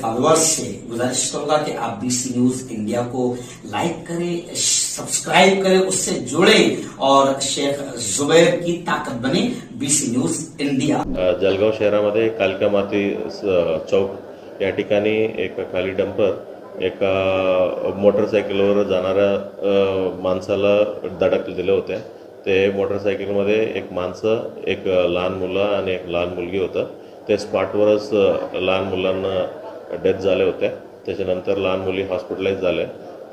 Followers से गुजारिश करूंगा कि आप बीसी न्यूज इंडिया को लाइक करें सब्सक्राइब करें उससे जुड़े और शेख जुबैर की ताकत बने बीसी न्यूज इंडिया जलगाव शहरामध्ये कालका माती चौक या ठिकाणी एक खाली डंपर एका मोटरसायकलवर जाणाऱ्या माणसाला धडक दिल्या होत्या ते मोटरसायकलमध्ये एक माणसं एक लहान मुलं आणि एक लहान मुलगी होतं. ते स्पॉटवरच लहान मुलांना डेथ झाल्या होत्या. त्याच्यानंतर लहान मुली हॉस्पिटलाईज झाल्या.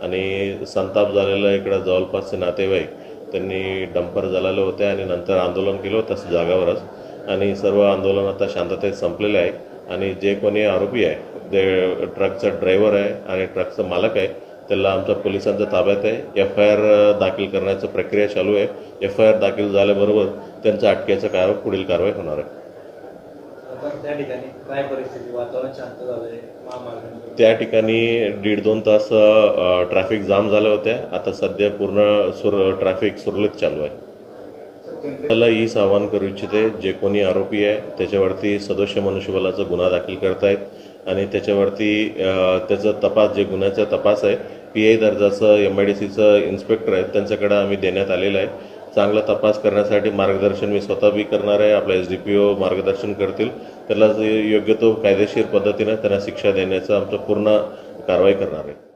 आणि संताप झालेला इकडं जवळपासचे नातेवाईक त्यांनी डंपर झालेले होते आणि नंतर आंदोलन केलं होतं जागावरच. आणि सर्व आंदोलन आता शांततेत संपलेले आहे. आणि जे कोणी आरोपी आहे ते ट्रकचा ड्रायव्हर आहे आणि ट्रकचा मालक आहे त्याला आमच्या पोलिसांच्या ताब्यात आहे. एफ आय आर दाखल करण्याची प्रक्रिया चालू आहे. एफ आय आर दाखल झाल्याबरोबर त्यांच्या अटकेचा कारवाई पुढील कारवाई होणार आहे. पण त्या ठिकाणी काय परिस्थिती? वातावरण शांत महामार्गाने त्या ठिकाणी दीड दोन तास अ, ट्रॅफिक जाम झाल्या होत्या. आता सध्या पूर्ण सुर ट्रॅफिक सुरळीत चालू आहे. मला हीच आवाहन करू इच्छिते जे कोणी आरोपी आहे त्याच्यावरती सदस्य मनुष्यबलाचा गुन्हा दाखल करतायत आणि त्याच्यावरती अ, त्याचा तपास जे गुन्ह्याचा तपास आहे पी आय दर्जाचं एम आय डी सीचं इन्स्पेक्टर आहेत त्यांच्याकडे आम्ही देण्यात आलेलं आहे. चांगला तपास करण्यासाठी मार्गदर्शन मी स्वतः बी करणार आहे. आपला एस डी पी ओ मार्गदर्शन करतील. त्याला योग्य तो कायदेशीर पद्धतीने त्यांना शिक्षा देण्याचा आमचं पूर्ण कारवाई करणार आहे.